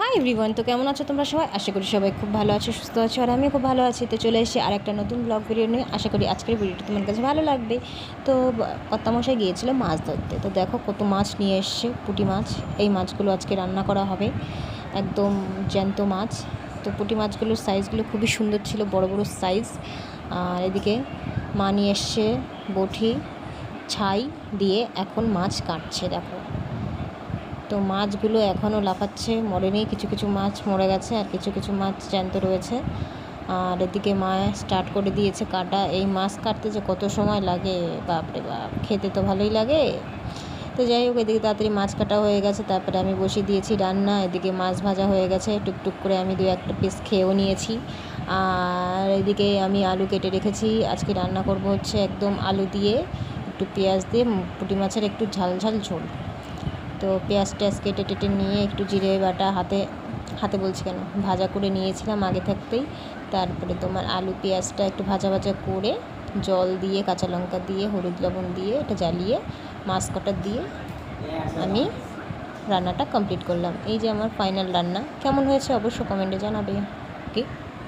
Hi everyone তো কেমন আছো তোমরা সবাই? আশা করি সবাই খুব ভালো আছো, সুস্থ আছো, আর আমিও খুব ভালো আছি। তো চলে এসেছি আর একটা নতুন ব্লগ ভিডিও নিয়ে। আশা করি আজকের ভিডিওটা তোমার কাছে ভালো লাগবে। তো কর্তামশাই গিয়েছিল মাছ ধরতে। তো দেখো কত মাছ নিয়ে এসছে, পুঁটি মাছ। এই মাছগুলো আজকে রান্না করা হবে। একদম জ্যান্ত মাছ। তো পুঁটি মাছগুলোর সাইজগুলো খুবই সুন্দর ছিল, বড় বড় সাইজ আর এদিকে মা নিয়ে এসছে বটি, ছাই দিয়ে এখন মাছ কাটছে, দেখো। তো মাছগুলো এখনও লাফাচ্ছে। মরেনি, কিছু কিছু মাছ মরে গেছে আর কিছু কিছু মাছ জ্যান্ত রয়েছে। আর এদিকে মা স্টার্ট করে দিয়েছে কাটা। এই মাছ কাটতে যে কত সময় লাগে, বাপরে বাপ, খেতে তো ভালোই লাগে। তো যাই হোক, এদিকে তাড়াতাড়ি মাছ কাটা হয়ে গেছে, তারপরে আমি বসিয়ে দিয়েছি রান্না। এদিকে মাছ ভাজা হয়ে গেছে, টুকটুক করে আমি দু একটা পিস খেয়েও নিয়েছি। আর এদিকে আমি আলু কেটে রেখেছি। আজকে রান্না করব হচ্ছে একদম আলু দিয়ে, একটু পেঁয়াজ দিয়ে, পুঁটি মাছের একটু ঝাল ঝাল ঝোল। তো পেঁয়াজ টেয়াজ কেটে টেটে নিয়ে একটু জিরে বাটা হাতে হাতে বলছি কেন? ভাজা করে নিয়েছিলাম আগে থাকতেই। তারপরে তোমার আলু পেঁয়াজটা একটু ভাজা ভাজা করে জল দিয়ে, কাঁচা লঙ্কা দিয়ে, হলুদ লবণ দিয়ে এটা জ্বালিয়ে মাছ কটা দিয়ে আমি রান্নাটা কমপ্লিট করলাম। এই যে আমার ফাইনাল রান্না। কেমন হয়েছে অবশ্য কমেন্টে জানাবে। ওকে